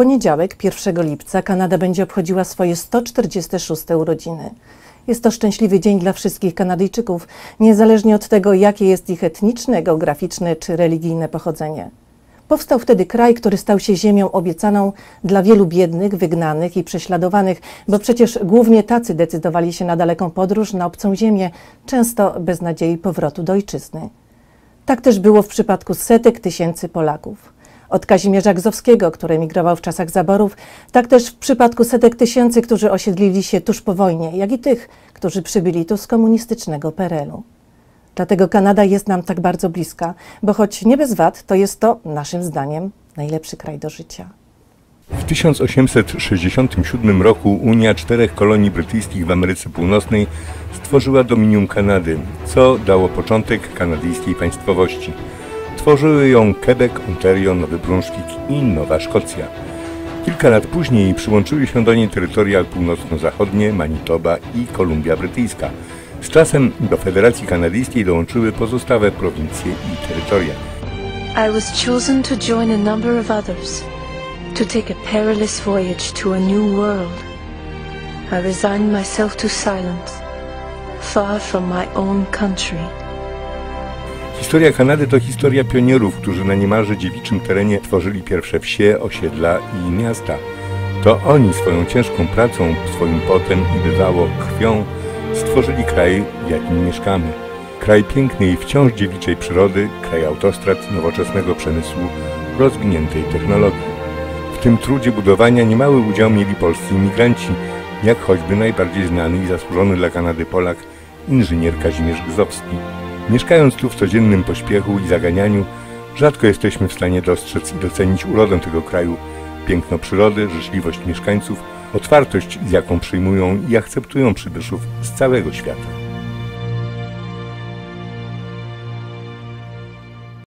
poniedziałek, 1 lipca, Kanada będzie obchodziła swoje 146 urodziny. Jest to szczęśliwy dzień dla wszystkich Kanadyjczyków, niezależnie od tego, jakie jest ich etniczne, geograficzne czy religijne pochodzenie. Powstał wtedy kraj, który stał się ziemią obiecaną dla wielu biednych, wygnanych i prześladowanych, bo przecież głównie tacy decydowali się na daleką podróż na obcą ziemię, często bez nadziei powrotu do ojczyzny. Tak też było w przypadku setek tysięcy Polaków. Od Kazimierza Gzowskiego, który emigrował w czasach zaborów, tak też w przypadku setek tysięcy, którzy osiedlili się tuż po wojnie, jak i tych, którzy przybyli tu z komunistycznego PRL-u. Dlatego Kanada jest nam tak bardzo bliska, bo choć nie bez wad, to jest to, naszym zdaniem, najlepszy kraj do życia. W 1867 roku Unia Czterech Kolonii Brytyjskich w Ameryce Północnej stworzyła Dominium Kanady, co dało początek kanadyjskiej państwowości. Tworzyły ją Quebec, Ontario, Nowy Brunswick i Nowa Szkocja. Kilka lat później przyłączyły się do niej terytoria północno-zachodnie, Manitoba i Kolumbia Brytyjska. Z czasem do Federacji Kanadyjskiej dołączyły pozostałe prowincje i terytoria. I was chosen to join a number of others to take a perilous voyage to a new world. I resigned myself to silence, far from my own country. Historia Kanady to historia pionierów, którzy na niemalże dziewiczym terenie tworzyli pierwsze wsie, osiedla i miasta. To oni swoją ciężką pracą, swoim potem i bywało krwią stworzyli kraj, w jakim mieszkamy. Kraj pięknej, wciąż dziewiczej przyrody, kraj autostrad, nowoczesnego przemysłu, rozwiniętej technologii. W tym trudzie budowania niemały udział mieli polscy imigranci, jak choćby najbardziej znany i zasłużony dla Kanady Polak, inżynier Kazimierz Gzowski. Mieszkając tu w codziennym pośpiechu i zaganianiu, rzadko jesteśmy w stanie dostrzec i docenić urodę tego kraju, piękno przyrody, życzliwość mieszkańców, otwartość, z jaką przyjmują i akceptują przybyszów z całego świata.